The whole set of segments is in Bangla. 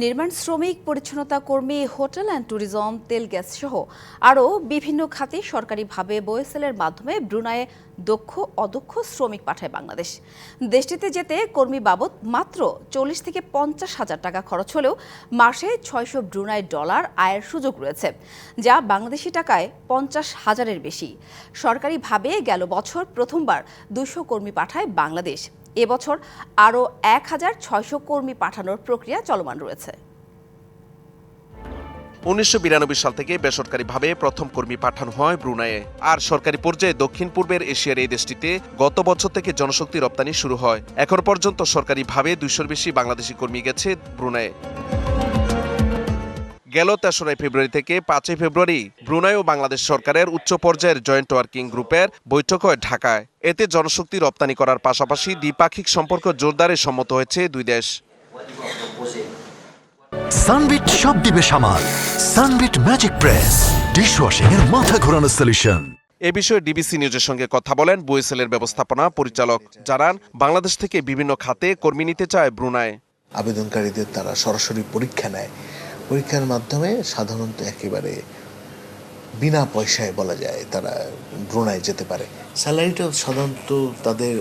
নির্মাণ শ্রমিক পরিচ্ছন্নতা কর্মী, হোটেল অ্যান্ড ট্যুরিজম তেল গ্যাস সহ আরও বিভিন্ন খাতে সরকারিভাবে বয়েসেলের মাধ্যমে ব্রুনাইয়ে দক্ষ, অদক্ষ শ্রমিক পাঠায় বাংলাদেশ। দেশটিতে যেতে কর্মী বাবদ মাত্র চল্লিশ থেকে পঞ্চাশ হাজার টাকা খরচ হলেও মাসে ছয়শো ব্রুনাই ডলার আয়ের সুযোগ রয়েছে, যা বাংলাদেশি টাকায় পঞ্চাশ হাজারের বেশি। সরকারিভাবে গেল বছর প্রথমবার দুশো কর্মী পাঠায় বাংলাদেশ। এবছর আরও এক হাজার ছয়শো কর্মী পাঠানোর প্রক্রিয়া চলমান রয়েছে। উনিশশো বিরানব্বই সাল থেকে বেসরকারিভাবে প্রথম কর্মী পাঠানো হয় ব্রুনাইয়ে। আর সরকারি পর্যায়ে দক্ষিণ পূর্বের এশিয়ার এই দেশটিতে গত বছর থেকে জনশক্তি রপ্তানি শুরু হয়। এখন পর্যন্ত সরকারিভাবে দুইশোর বেশি বাংলাদেশি কর্মী গেছে ব্রুনাইয়ে। গেল তেসরাই ফেব্রুয়ারি থেকে পাঁচই ফেব্রুয়ারি ব্রুনাই ও বাংলাদেশ সরকারের উচ্চ পর্যায়ের জয়েন্ট ওয়ার্কিং গ্রুপের বৈঠক হয় ঢাকায়। এতে জনশক্তি রপ্তানি করার পাশাপাশি দ্বিপাক্ষিক সম্পর্ক জোরদারে সম্মত হয়েছে দুই দেশ। সানবিট সব দিবে সামাল। সানবিট ম্যাজিক প্রেস ডিশওয়াশিং এর মাথা ঘোরানো সলিউশন এ বিষয়ে ডিবিসি নিউজের সঙ্গে কথা বলেন বুয়েসেলের ব্যবস্থাপনা পরিচালক। জানান বাংলাদেশ থেকে বিভিন্ন খাতে কর্মী নিতে চায় ব্রুনাই। আবেদনকারীদের তারা সরাসরি পরীক্ষা নেয়। পরীক্ষার মাধ্যমে সাধারণত একেবারে বিনা পয়সায় বলা যায় তারা ব্রুনায় যেতে পারে। স্যালারিটাও সাধারণত তাদের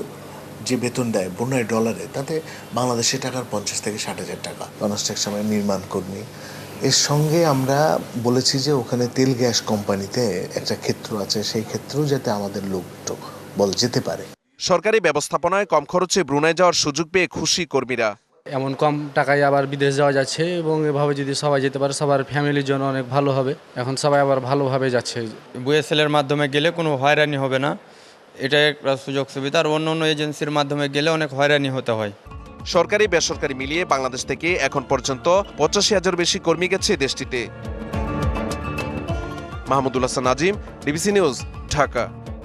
যে বেতন দেয় ব্রুনাই ডলারে, তাতে বাংলাদেশের টাকার পঞ্চাশ থেকে ষাট হাজার টাকা। কনস্ট্রাকশনের নির্মাণ কর্মী। এর সঙ্গে আমরা বলেছি যে ওখানে তেল গ্যাস কোম্পানিতে একটা ক্ষেত্র আছে, সেই ক্ষেত্রেও যাতে আমাদের লোক বল যেতে পারে। সরকারি ব্যবস্থাপনায় কম খরচে ব্রুনায় যাওয়ার সুযোগ পেয়ে খুশি কর্মীরা। এমন কম টাকায় আবার বিদেশ যাওয়া যাচ্ছে এবং এভাবে যদি সবাই যেতে পারে সবার ফ্যামিলির জন্য অনেক ভালো হবে। এখন সবাই আবার ভালোভাবে যাচ্ছে। বুয়েসেলের মাধ্যমে গেলে কোনো হয়রানি হবে না। এটা একটা সুযোগ সুবিধা। আর অন্য অন্য এজেন্সির মাধ্যমে গেলে অনেক হয়রানি হতে হয়। সরকারি বেসরকারি মিলিয়ে বাংলাদেশ থেকে এখন পর্যন্ত পঁচাশি হাজার বেশি কর্মী গেছে দেশটিতে। Mahmudul Hasan Nazim DBC news Dhaka.